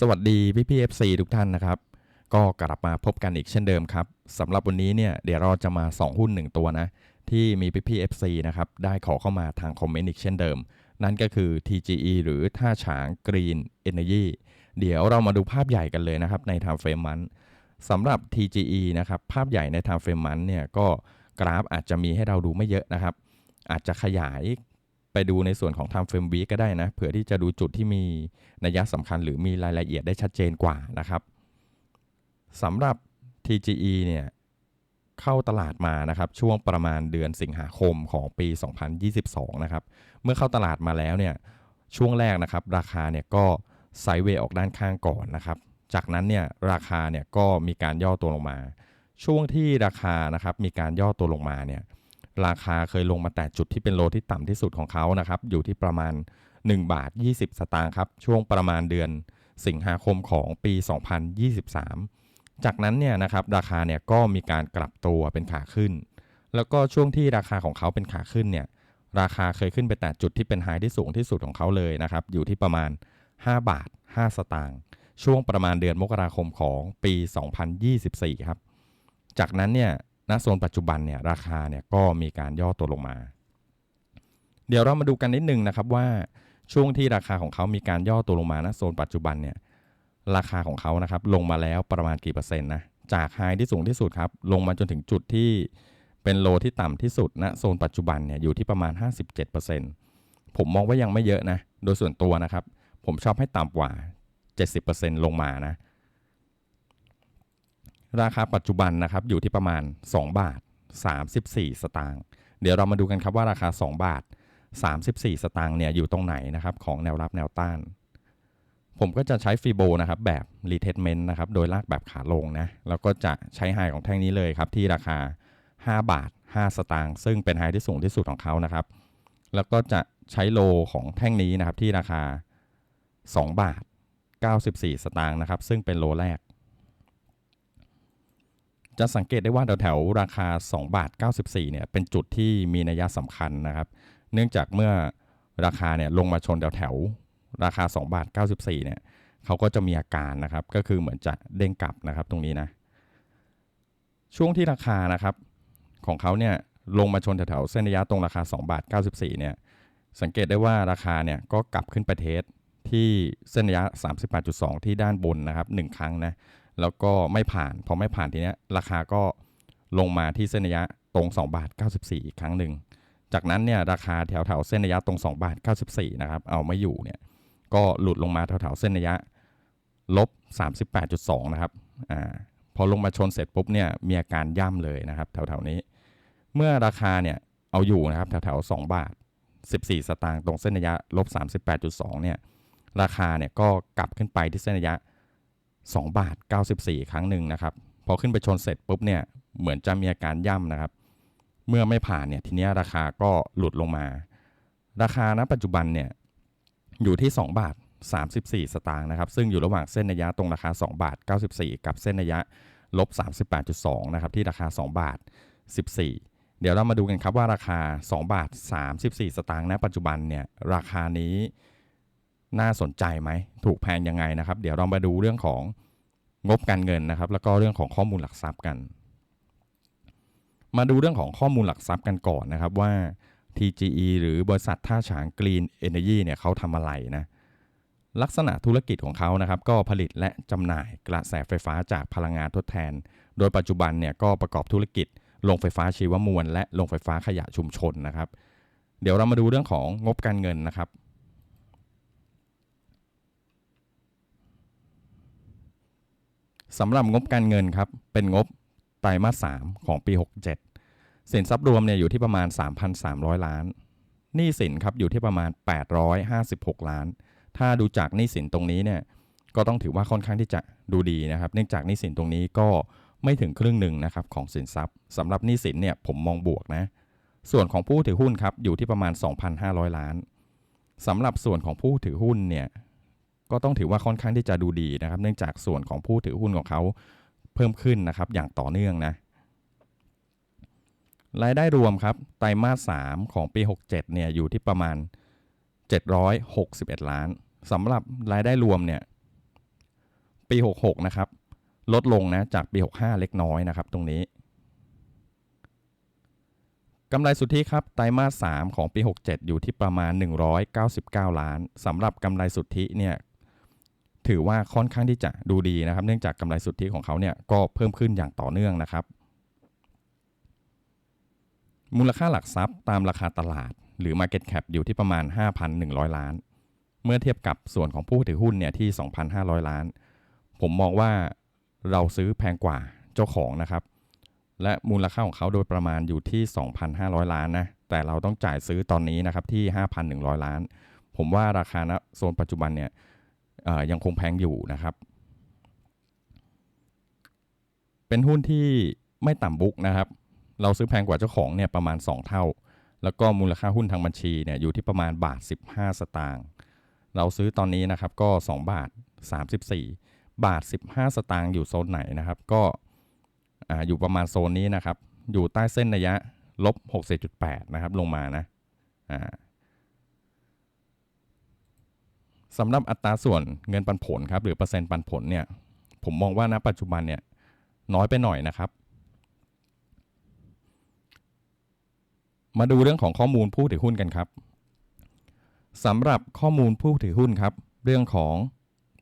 สวัสดีพี่พีเอฟซีทุกท่านนะครับ ก็กลับมาพบกันอีกเช่นเดิมครับสำหรับวันนี้เนี่ยเดี๋ยวเราจะมา2หุ้น 1 ตัวนะ ที่มีพี่พีเอฟซีนะครับได้ขอเข้ามาทางคอมเมนต์อีกเช่นเดิม นั่นก็คือ TGE หรือท่าฉาง Green Energy เดี๋ยวเรามาดูภาพใหญ่กันเลยนะครับใน Time Frame มันสำหรับ TGE นะครับภาพใหญ่ใน Time Frame มันเนี่ยก็กราฟอาจจะมีให้เราดูไม่เยอะนะครับ อาจจะขยาย ไปดูในส่วนของ Time Frame Week ก็ได้นะ เผื่อที่จะดูจุดที่มีนัยสำคัญหรือมีรายละเอียดได้ชัดเจนกว่านะครับสำหรับ TGE เนี่ยเข้าตลาดมานะครับช่วงประมาณเดือนสิงหาคมของปี 2022 นะครับ เมื่อเข้าตลาดมาแล้วเนี่ยช่วงแรกนะครับ ราคาเนี่ยก็ไซด์เวย์ออกด้านข้างก่อนนะครับ จากนั้นเนี่ยราคาเนี่ยก็มีการย่อตัวลงมา ช่วงที่ราคานะครับมีการย่อตัวลงมาเนี่ย ราคาเคยลงมาแต่จุดที่เป็นโลที่ต่ำที่สุดของเขานะครับ อยู่ที่ประมาณ 1 บาท 20 สตางค์ครับ ช่วงประมาณเดือนสิงหาคมของปี 2023 จากนั้นเนี่ยนะครับราคาเนี่ยก็มีการกลับตัวเป็นขาขึ้น แล้วก็ช่วงที่ราคาของเขาเป็นขาขึ้นเนี่ยราคาเคยขึ้นไปแต่จุดที่เป็นไฮที่สูงที่สุดของเขาเลยนะครับ อยู่ที่ประมาณ 5 บาท 5 สตางค์ช่วงประมาณเดือนมกราคมของปี 2024 ครับ จากนั้นเนี่ย ณโซนปัจจุบันเนี่ยราคาเนี่ยก็มีการย่อตัวลงมา เดี๋ยวเรามาดูกันนิดนึงนะครับว่าช่วงที่ราคาของเขามีการย่อตัวลงมาณโซนปัจจุบันเนี่ยราคาของเขานะครับลงมาแล้วประมาณกี่เปอร์เซ็นต์นะจากไฮที่สูงที่สุดครับลงมาจนถึงจุดที่เป็นโลที่ต่ำที่สุดณโซนปัจจุบันเนี่ยอยู่ที่ประมาณ 57%ผมมองว่ายังไม่เยอะนะ โดยส่วนตัวนะครับ ผมชอบให้ต่ำกว่า 70%ลงมานะ ราคาปัจจุบันนะครับอยู่ที่ประมาณ 2 บาท 34 สตางค์เดี๋ยวเรามาดูกันครับว่าราคา 2 บาท 34 สตางค์เนี่ยอยู่ตรงไหนนะครับของแนวรับแนวต้าน ผมก็จะใช้ฟีโบนะครับแบบ retestment นะครับโดยลากแบบขาลงนะแล้วก็จะใช้ไฮของแท่งนี้เลยครับที่ราคา 5 บาท 5 สตางค์ซึ่งเป็นไฮที่สูงที่สุดของเขานะครับ แล้วก็จะใช้โลของแท่งนี้นะครับที่ราคา 2 บาท 94 สตางค์นะครับซึ่งเป็นโลแรก จะสังเกตได้ว่าแถวๆราคา 2 บาท 94 เนี่ยเป็นจุดที่มีนัยสำคัญนะครับ เนื่องจากเมื่อราคาเนี่ยลงมาชนแถวๆราคา 2 บาท 94 เนี่ยเขาก็จะมีอาการนะครับ ก็คือเหมือนจะเด้งกลับนะครับตรงนี้นะ ช่วงที่ราคานะครับของเขาเนี่ยลงมาชนแถวๆเส้นระยะตรงราคา 2 บาท 94 เนี่ยสังเกตได้ว่าราคาเนี่ยก็กลับขึ้นไปเทสที่เส้นระยะ 38.2 ที่ด้านบนนะครับ 1 ครั้งนะ แล้วก็ไม่ผ่าน พอไม่ผ่านทีเนี้ยราคาก็ลงมาที่เส้นระยะตรง 2 บาท 94 อีกครั้งหนึ่ง จากนั้นเนี่ยราคาแถวๆเส้นระยะตรง 2 บาท 94 นะครับ เอาไม่อยู่เนี่ย ก็หลุดลงมาแถวๆเส้นระยะลบ 38.2 นะครับ อ่า พอลงมาชนเสร็จปุ๊บเนี่ยมีอาการย่ำเลยนะครับแถวๆนี้ เมื่อราคาเนี่ยเอาอยู่นะครับแถวๆ2บาท 14 สตางค์ตรงเส้นระยะลบ 38.2 เนี่ย ราคาเนี่ยก็กลับขึ้นไปที่เส้นระยะ 2 บาท 94 ครั้งหนึ่งนะครับ พอขึ้นไปชนเสร็จปุ๊บเนี่ยเหมือนจะมีอาการย่ำนะครับ เมื่อไม่ผ่านเนี่ยทีนี้ราคาก็หลุดลงมา ราคาณปัจจุบันเนี่ยอยู่ที่ 2 บาท 34 สตางค์นะครับ ซึ่งอยู่ระหว่างเส้นระยะตรงราคา 2 บาท 94 กับเส้นระยะลบ 38.2 นะครับ ที่ราคา 2 บาท 14 เดี๋ยวเรามาดูกันครับว่าราคา 2 บาท 34 สตางค์ณปัจจุบันเนี่ยราคานี้ น่าสนใจไหม ถูกแพงยังไงนะครับ เดี๋ยวเรามาดูเรื่องของงบการเงินนะครับ แล้วก็เรื่องของข้อมูลหลักทรัพย์กัน มาดูเรื่องของข้อมูลหลักทรัพย์กันก่อนนะครับว่า TGE หรือบริษัทท่าฉาง Green Energy เนี่ยเขาทำอะไรนะลักษณะธุรกิจของเขานะครับ ก็ผลิตและจำหน่ายกระแสไฟฟ้าจากพลังงานทดแทน โดยปัจจุบันเนี่ยก็ประกอบธุรกิจโรงไฟฟ้าชีวมวล และโรงไฟฟ้าขยะชุมชนนะครับ เดี๋ยวเรามาดูเรื่องของงบการเงินนะครับ สำหรับงบการเงินครับ เป็นงบไตรมาส 3 ของปี 67 สินทรัพย์รวมเนี่ยอยู่ที่ประมาณ 3,300 ล้าน หนี้สินครับอยู่ที่ประมาณ 856 ล้าน ถ้าดูจากหนี้สินตรงนี้เนี่ยก็ต้องถือว่าค่อนข้างที่จะดูดีนะครับ เนื่องจากหนี้สินตรงนี้ก็ไม่ถึงครึ่งหนึ่งนะครับของสินทรัพย์สำหรับหนี้สินเนี่ยผมมองบวกนะ ส่วนของผู้ถือหุ้นครับอยู่ที่ประมาณ 2,500 ล้านสำหรับส่วนของผู้ถือหุ้นเนี่ย ก็ต้องถือว่าค่อนข้างที่จะดูดีนะครับ เนื่องจากส่วนของผู้ถือหุ้นของเขาเพิ่มขึ้นนะครับอย่างต่อเนื่องนะรายได้รวมครับไตรมาส 3 ของปี 67 เนี่ยอยู่ที่ประมาณ 761 ล้านสำหรับรายได้รวมเนี่ยปี 66 นะครับ ลดลงนะจากปี 65 เล็กน้อยนะครับ ตรงนี้กำไรสุทธิครับไตรมาส 3 ของปี 67 อยู่ที่ประมาณ 199 ล้านสำหรับกำไรสุทธิเนี่ย ถือว่าค่อนข้างที่จะดูดีนะครับ เนื่องจากกำไรสุทธิของเขาเนี่ยก็เพิ่มขึ้นอย่างต่อเนื่องนะครับ มูลค่าหลักทรัพย์ตามราคาตลาด หรือ Market Cap อยู่ที่ประมาณ 5,100 ล้าน เมื่อเทียบกับส่วนของผู้ถือหุ้นเนี่ยที่ 2,500 ล้าน ผมมองว่าเราซื้อแพงกว่าเจ้าของนะครับ และมูลค่าของเขาโดยประมาณอยู่ที่ 2,500 ล้านนะแต่เราต้องจ่ายซื้อตอนนี้นะครับที่ 5,100 ล้าน ผมว่าราคาณโซนปัจจุบันเนี่ย ยังคงแพงอยู่นะครับ เป็นหุ้นที่ไม่ต่ำบุกนะครับ เราซื้อแพงกว่าเจ้าของเนี่ยประมาณ 2 เท่า แล้วก็มูลค่าหุ้นทางบัญชีเนี่ยอยู่ที่ประมาณบาท 15 สตางค์เราซื้อตอนนี้นะครับก็ 2 บาท 34 บาท 15 สตางค์อยู่โซนไหนนะครับ ก็อยู่ประมาณโซนนี้นะครับ อยู่ใต้เส้นระยะลบ 60.8 นะครับ ลงมานะ สำหรับอัตราส่วนเงินปันผลครับหรือเปอร์เซ็นต์ปันผลเนี่ยผมมองว่าณปัจจุบันเนี่ยน้อยไปหน่อยนะครับ มาดูเรื่องของข้อมูลผู้ถือหุ้นกันครับสำหรับข้อมูลผู้ถือหุ้นครับ เรื่องของ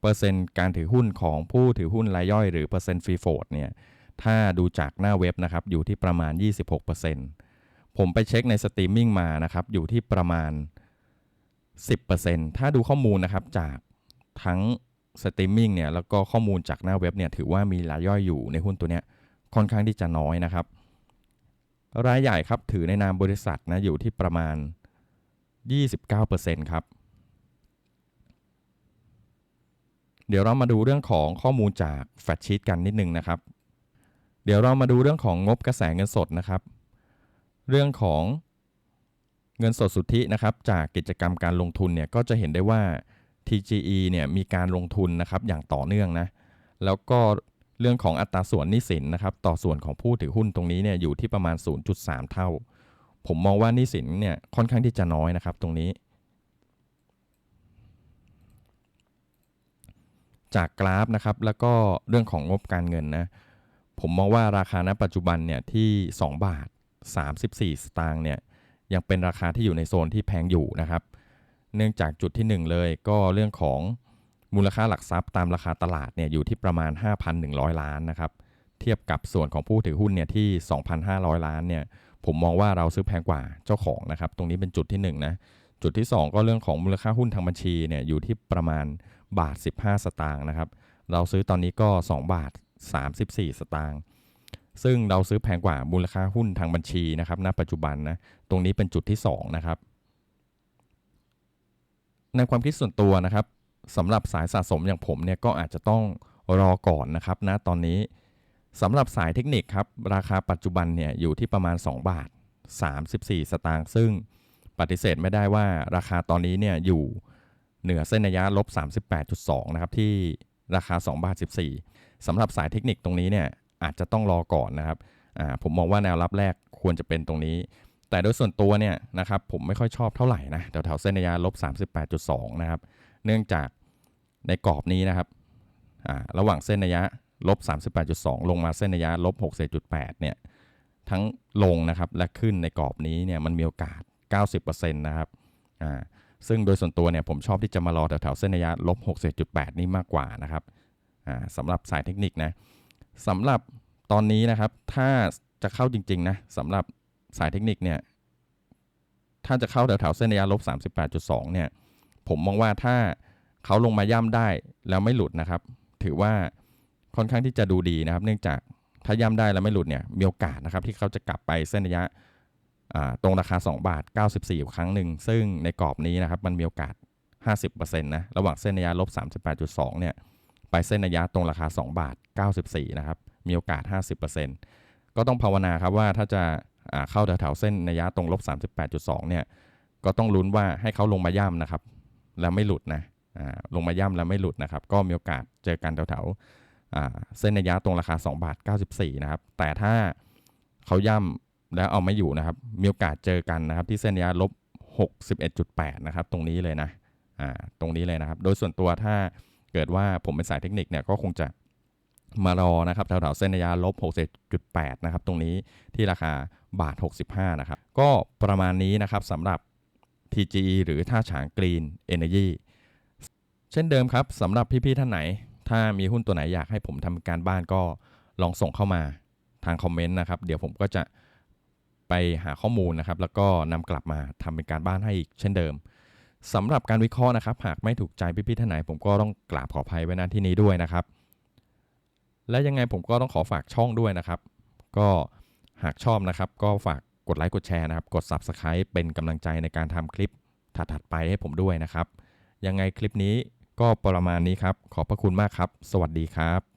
เปอร์เซ็นต์การถือหุ้นของผู้ถือหุ้นรายย่อยหรือเปอร์เซ็นต์ฟรีโฟดเนี่ยถ้าดูจากหน้าเว็บนะครับอยู่ที่ประมาณ 26%ผมไปเช็คในสตรีมมิ่งมานะครับอยู่ที่ประมาณ 10%ถ้าดูข้อมูลนะครับจากทั้งสตรีมมิ่งเนี่ยแล้วก็ข้อมูลจากหน้าเว็บเนี่ยถือว่ามีรายย่อยอยู่ในหุ้นตัวเนี้ยค่อนข้างที่จะน้อยนะครับ รายใหญ่ครับถือในนามบริษัทนะอยู่ที่ประมาณ 29%ครับ เดี๋ยวเรามาดูเรื่องของข้อมูลจากแฟชชีตกันนิดนึงนะครับ เดี๋ยวเรามาดูเรื่องของงบกระแสเงินสดนะครับ เรื่องของ เงินสดสุทธินะครับจากกิจกรรมการลงทุนเนี่ยก็จะเห็นได้ว่า TGE เนี่ยมีการลงทุนนะครับอย่างต่อเนื่องนะแล้วก็เรื่องของอัตราส่วนนี้สินนะครับต่อส่วนของผู้ถือหุ้นตรงนี้เนี่ยอยู่ที่ประมาณ 0.3 เท่า ผมมองว่านี้สินเนี่ยค่อนข้างที่จะน้อยนะครับตรงนี้ จากกราฟนะครับแล้วก็เรื่องของงบการเงินนะผมมองว่าราคาณปัจจุบันเนี่ยที่ 2 บาท 34 สตางค์เนี่ย ยังเป็นราคาที่อยู่ในโซนที่แพงอยู่นะครับ เนื่องจากจุดที่ 1 เลยก็เรื่องของมูลค่าหลักทรัพย์ตามราคาตลาดเนี่ยอยู่ที่ประมาณ 5,100 ล้านนะครับ เทียบกับส่วนของผู้ถือหุ้นเนี่ยที่ 2,500 ล้านเนี่ยผมมองว่าเราซื้อแพงกว่าเจ้าของนะครับ ตรงนี้เป็นจุดที่1นนะจุดที่ 2 ก็เรื่องของมูลค่าหุ้นทางบัญชีเนี่ยอยู่ที่ประมาณบาท 15 สตางค์นะครับ เราซื้อตอนนี้ก็ 2 บาท 34 สตางค์ ซึ่งเราซื้อแพงกว่ามูลค่าหุ้นทางบัญชีนะครับณปัจจุบันนะตรงนี้เป็นจุดที่ 2 นะครับ ในความคิดส่วนตัวนะครับสำหรับสายสะสมอย่างผมเนี่ยก็อาจจะต้องรอก่อนนะครับณตอนนี้สำหรับสายเทคนิคครับ ราคาปัจจุบันเนี่ยอยู่ที่ประมาณ 2 บาท 34 สตางค์ซึ่งปฏิเสธไม่ได้ว่าราคาตอนนี้เนี่ยอยู่เหนือเส้นระยะลบ 38.2 นะครับที่ราคา 2 บาท 14สำหรับสายเทคนิคตรงนี้เนี่ย อาจจะต้องรอก่อนนะครับผมมองว่าแนวรับแรกควรจะเป็นตรงนี้ แต่โดยส่วนตัวเนี่ยนะครับผมไม่ค่อยชอบเท่าไหร่นะแถวแถวเส้นระยะลบ38.2 นะครับ เนื่องจากในกรอบนี้นะครับระหว่างเส้นระยะลบ38.2 ลงมาเส้นระยะลบ64.8 เนี่ยทั้งลงนะครับและขึ้นในกรอบนี้เนี่ยมันมีโอกาส 90%นะครับซึ่งโดยส่วนตัวเนี่ยผมชอบที่จะมารอแถวแถวเส้นระยะลบ67.8นี้มากกว่านะครับสำหรับสายเทคนิคนะ สำหรับตอนนี้นะครับ ถ้าจะเข้าจริง ๆ นะสำหรับสายเทคนิคเนี่ย ถ้าจะเข้าแถวๆเส้นระยะลบ 38.2 เนี่ย ผมมองว่าถ้าเขาลงมาย่ำได้แล้วไม่หลุดนะครับ ถือว่าค่อนข้างที่จะดูดีนะครับ เนื่องจากถ้าย่ำได้แล้วไม่หลุดเนี่ยมีโอกาสนะครับ ที่เขาจะกลับไปเส้นระยะตรงราคา 2 บาท 94 ครั้งหนึ่ง ซึ่งในกรอบนี้นะครับ มันมีโอกาส 50%นะ ระหว่างเส้นระยะลบ 38.2 เนี่ย ไปเส้นระยะตรงราคา 2 บาท 94 นะครับ มีโอกาส 50%ก็ต้องภาวนาครับว่าถ้าจะเข้าแถวๆเส้นระยะตรงลบ 38.2 เนี่ย ก็ต้องลุ้นว่าให้เขาลงมาย่ำนะครับ แล้วไม่หลุดนะลงมาย่ำแล้วไม่หลุดนะครับ ก็มีโอกาสเจอกันแถวๆเส้นระยะตรงราคา 2 บาท 94 นะครับ แต่ถ้าเขาย่ำแล้วเอาไม่อยู่นะครับ มีโอกาสเจอกันนะครับ ที่เส้นระยะลบ 61.8 นะครับ ตรงนี้เลยนะตรงนี้เลยนะครับ โดยส่วนตัวถ้า เกิดว่าผมเป็นสายเทคนิคเนี่ยก็คงจะมารอนะครับแถวๆเส้นระยะลบ 67.8 นะครับ ตรงนี้ที่ราคาบาท 65 นะครับ ก็ประมาณนี้นะครับสำหรับ TGE หรือท่าฉางกรีน Energy เช่นเดิมครับสำหรับพี่ ๆ ท่านไหน ถ้ามีหุ้นตัวไหนอยากให้ผมทำการบ้านก็ลองส่งเข้ามาทางคอมเมนต์นะครับ เดี๋ยวผมก็จะไปหาข้อมูลนะครับ แล้วก็นำกลับมาทำเป็นการบ้านให้อีกเช่นเดิม สำหรับการวิเคราะห์นะครับ หากไม่ถูกใจพี่ๆท่านไหน ผมก็ต้องกราบขออภัยไว้ณที่นี้ด้วยนะครับ และยังไงผมก็ต้องขอฝากช่องด้วยนะครับ ก็หากชอบนะครับ ก็ฝากกดไลค์กดแชร์นะครับ กด Subscribe เป็นกำลังใจในการทำคลิปถัดๆไปให้ผมด้วยนะครับ ยังไงคลิปนี้ก็ประมาณนี้ครับ ขอบพระคุณมากครับ สวัสดีครับ